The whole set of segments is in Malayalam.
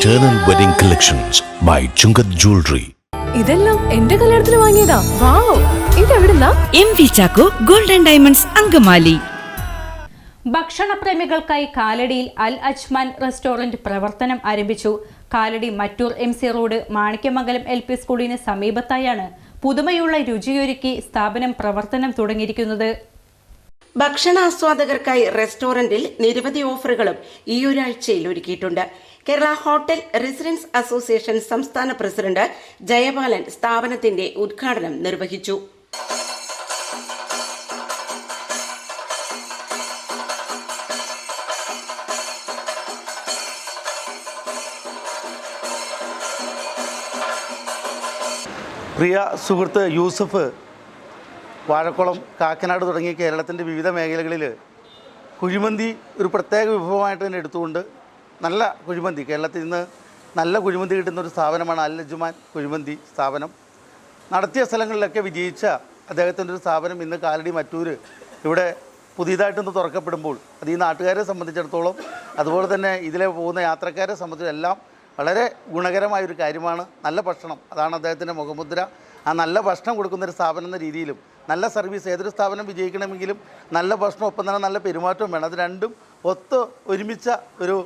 Eternal Wedding Collections by Chungat Jewelry. ഇതെല്ലാം എന്റെ കല്യാണത്തിന് വാങ്ങിയതാ. Wow. ഇതെവിടുന്നാ? M V Chacko golden diamonds Angamaly. ഭക്ഷണപ്രേമികൾക്കായി കാലടിയിൽ അൽ അജ്മാൻ റെസ്റ്റോറന്റ് പ്രവർത്തനം ആരംഭിച്ചു. Kalady Mattoor M C road Manikyamangalam L P സ്കൂളിന് സമീപത്തായാണ് പുതുമയുള്ള രുചിയൊരുക്കി സ്ഥാപനം പ്രവർത്തനം തുടങ്ങിയിരിക്കുന്നത്. ഭക്ഷണാസ്വാദകർക്കായി റെസ്റ്റോറന്റിൽ നിരവധി ഓഫറുകളും ഈ ഒരാഴ്ചയിൽ ഒരുക്കിയിട്ടുണ്ട്. കേരള ഹോട്ടൽ റെസിഡൻസ് അസോസിയേഷൻ സംസ്ഥാന പ്രസിഡന്റ് ജയബാലൻ സ്ഥാപനത്തിന്റെ ഉദ്ഘാടനം നിർവഹിച്ചു. പ്രിയ സുഹൃത്ത് യൂസഫ് വാഴക്കുളം കാക്കനാട് തുടങ്ങിയ കേരളത്തിന്റെ വിവിധ മേഖലകളിൽ കുഴിമന്തി ഒരു പ്രത്യേക വിഭവമായിട്ട് തന്നെ എടുത്തുകൊണ്ട് നല്ല കുഴിമന്തി. കേരളത്തിൽ നിന്ന് നല്ല കുഴിമന്തി കിട്ടുന്ന ഒരു സ്ഥാപനമാണ് അൽ കുഴിമന്തി സ്ഥാപനം. നടത്തിയ സ്ഥലങ്ങളിലൊക്കെ വിജയിച്ച അദ്ദേഹത്തിന്റെ ഒരു സ്ഥാപനം ഇന്ന് കാലടി മറ്റൂര് ഇവിടെ പുതിയതായിട്ടൊന്ന് തുറക്കപ്പെടുമ്പോൾ അത് ഈ നാട്ടുകാരെ സംബന്ധിച്ചിടത്തോളം അതുപോലെ തന്നെ ഇതിലെ പോകുന്ന യാത്രക്കാരെ സംബന്ധിച്ചെല്ലാം വളരെ ഗുണകരമായൊരു കാര്യമാണ്. നല്ല ഭക്ഷണം അതാണ് അദ്ദേഹത്തിന്റെ മുഖമുദ്ര. ആ നല്ല ഭക്ഷണം കൊടുക്കുന്ന ഒരു സ്ഥാപനം എന്ന രീതിയിലും നല്ല സർവീസ് ഏതൊരു സ്ഥാപനം വിജയിക്കണമെങ്കിലും നല്ല ഭക്ഷണം ഒപ്പം തന്നെ നല്ല പെരുമാറ്റവും വേണം. അത് രണ്ടും ഒത്ത് ഒരുമിച്ച ഒരു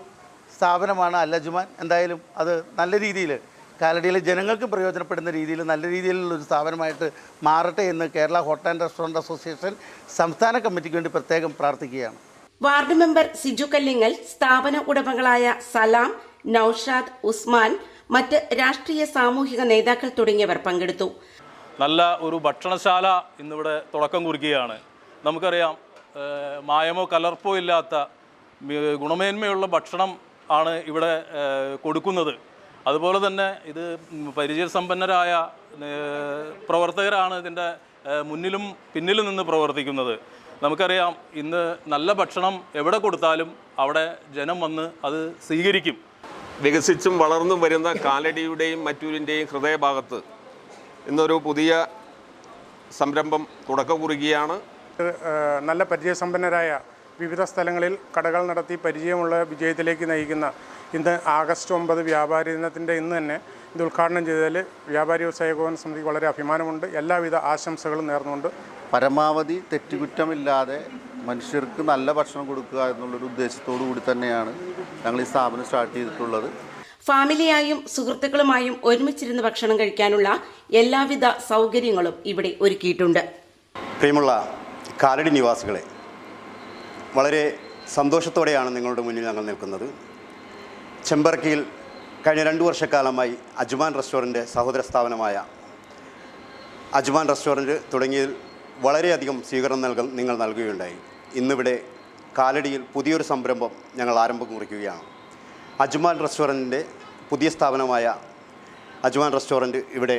സ്ഥാപനമാണ് അല്ലജുമാൻ എന്തായാലും അത് നല്ല രീതിയിൽ കാലടിയിലെ ജനങ്ങൾക്കും പ്രയോജനപ്പെടുന്ന രീതിയിൽ നല്ല രീതിയിലുള്ള ഒരു സ്ഥാപനമായിട്ട് മാറട്ടെ എന്ന് Kerala hotel and restaurant association സംസ്ഥാന കമ്മിറ്റിക്ക് വേണ്ടി പ്രത്യേകം പ്രാർത്ഥിക്കുകയാണ്. വാർഡ് മെമ്പർ സിജു കല്ലിങ്ങൽ സ്ഥാപന ഉടമകളായ സലാം നൌഷാദ് ഉസ്മാൻ മറ്റ് രാഷ്ട്രീയ സാമൂഹിക നേതാക്കൾ തുടങ്ങിയവർ പങ്കെടുത്തു. നല്ല ഒരു ഭക്ഷണശാല ഇന്നിവിടെ തുടക്കം കുറിക്കുകയാണ്. നമുക്കറിയാം മായമോ കലർപ്പോ ഇല്ലാത്ത ഗുണമേന്മയുള്ള ഭക്ഷണം ആണ് ഇവിടെ കൊടുക്കുന്നത്. അതുപോലെ തന്നെ ഇത് പരിചയസമ്പന്നരായ പ്രവർത്തകരാണ് ഇതിന്റെ മുന്നിലും പിന്നിലും നിന്ന് പ്രവർത്തിക്കുന്നത്. നമുക്കറിയാം ഇന്ന് നല്ല ഭക്ഷണം എവിടെ കൊടുത്താലും അവിടെ ജനം വന്ന് അത് സ്വീകരിക്കും. വികസിച്ചും വളർന്നും വരുന്ന കാലടിയുടെയും മറ്റൂരിന്റെയും ഹൃദയഭാഗത്ത് ഇന്നൊരു പുതിയ സംരംഭം തുടക്കം കുറിക്കുകയാണ്. നല്ല പരിചയസമ്പന്നരായ വിവിധ സ്ഥലങ്ങളിൽ കടകൾ നടത്തി പരിചയമുള്ള വിജയത്തിലേക്ക് നയിക്കുന്ന ഇന്ന് ആഗസ്റ്റ് ഒമ്പത് വ്യാപാരി ദിനത്തിന്റെ ഇന്ന് തന്നെ ഇത് ഉദ്ഘാടനം ചെയ്തതിൽ വ്യാപാരി വ്യവസായ ഭവൻ സമിതിക്ക് വളരെ അഭിമാനമുണ്ട്. എല്ലാവിധ ആശംസകളും നേർന്നുകൊണ്ട് പരമാവധി തെറ്റുകുറ്റമില്ലാതെ മനുഷ്യർക്ക് നല്ല ഭക്ഷണം കൊടുക്കുക എന്നുള്ളൊരു ഉദ്ദേശത്തോടു കൂടി തന്നെയാണ് ഞങ്ങൾ ഈ സ്ഥാപനം സ്റ്റാർട്ട് ചെയ്തിട്ടുള്ളത്. ഫാമിലിയായും സുഹൃത്തുക്കളുമായും ഒരുമിച്ചിരുന്ന് ഭക്ഷണം കഴിക്കാനുള്ള എല്ലാവിധ സൗകര്യങ്ങളും ഇവിടെ ഒരുക്കിയിട്ടുണ്ട്. പ്രിയമുള്ള കാലടി നിവാസികളെ വളരെ സന്തോഷത്തോടെയാണ് നിങ്ങളുടെ മുന്നിൽ ഞങ്ങൾ നിൽക്കുന്നത്. ചെമ്പറക്കിയിൽ കഴിഞ്ഞ രണ്ട് വർഷക്കാലമായി അജ്മാൻ റെസ്റ്റോറന്റ് സഹോദര സ്ഥാപനമായ അജ്മാൻ റെസ്റ്റോറന്റ് തുടങ്ങിയതിൽ വളരെയധികം സ്വീകരണം നൽകൽ നിങ്ങൾ നൽകുകയുണ്ടായി. ഇന്നിവിടെ കാലടിയിൽ പുതിയൊരു സംരംഭം ഞങ്ങൾ ആരംഭം കുറിക്കുകയാണ്. അജ്മാൻ റെസ്റ്റോറന്റിന്റെ പുതിയ സ്ഥാപനമായ അജ്മാൻ റെസ്റ്റോറന്റ് ഇവിടെ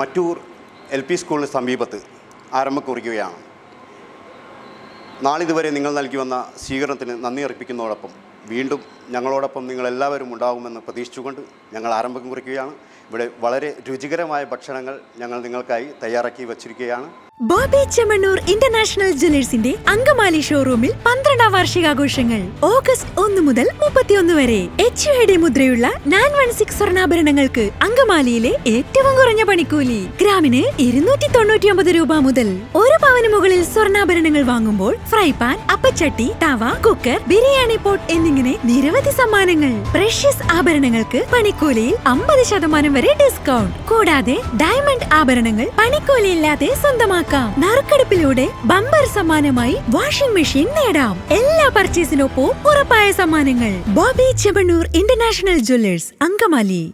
മറ്റൂർ എൽ പി സ്കൂളിന് സമീപത്ത് ആരംഭം കുറിക്കുകയാണ്. നാളിതുവരെ നിങ്ങൾ നൽകി വന്ന സ്വീകരണത്തിന് നന്ദി അർപ്പിക്കുന്നതോടൊപ്പം വീണ്ടും ഞങ്ങളോടൊപ്പം നിങ്ങളെല്ലാവരും ഉണ്ടാകുമെന്ന് പ്രതീക്ഷിച്ചുകൊണ്ട് ഞങ്ങൾ ആരംഭം കുറിക്കുകയാണ്. ഇവിടെ വളരെ രുചികരമായ ഭക്ഷണങ്ങൾ ഞങ്ങൾ നിങ്ങൾക്കായി തയ്യാറാക്കി വച്ചിരിക്കുകയാണ്. ബോബി ചെമ്മണ്ണൂർ ഇന്റർനാഷണൽ ജ്വല്ലേഴ്സിന്റെ അങ്കമാലി ഷോറൂമിൽ പന്ത്രണ്ടാം വാർഷികാഘോഷങ്ങൾ ഓഗസ്റ്റ് ഒന്ന് മുതൽ മുപ്പത്തിയൊന്ന് വരെ. എച്ച് യു ഡി മുദ്രയുള്ള നയൻ വൺ സിക്സ് സ്വർണാഭരണങ്ങൾക്ക് അങ്കമാലിയിലെ ഏറ്റവും കുറഞ്ഞ പണിക്കൂലി. ഗ്രാമിന് ഇരുന്നൂറ്റി തൊണ്ണൂറ്റി ഒമ്പത് രൂപ മുതൽ ഒരു പവന് മുകളിൽ സ്വർണാഭരണങ്ങൾ വാങ്ങുമ്പോൾ ഫ്രൈ പാൻ അപ്പച്ചട്ടി തവ കുക്കർ ബിരിയാണി പോട്ട് എന്നിങ്ങനെ നിരവധി സമ്മാനങ്ങൾ. പ്രഷ്യസ് ആഭരണങ്ങൾക്ക് പണിക്കൂലിയിൽ അമ്പത് ശതമാനം വരെ ഡിസ്കൗണ്ട് കൂടാതെ ഡയമണ്ട് ആഭരണങ്ങൾ പണിക്കൂലിയില്ലാതെ സ്വന്തമാക്കാം. നറുക്കെടുപ്പിലൂടെ ബമ്പർ സമ്മാനമായി വാഷിംഗ് മെഷീൻ നേടാം. എല്ലാ പർച്ചേസിനൊപ്പവും ഉറപ്പായ സമ്മാനങ്ങൾ. Boby Chemmanur international jewellers Angamaly.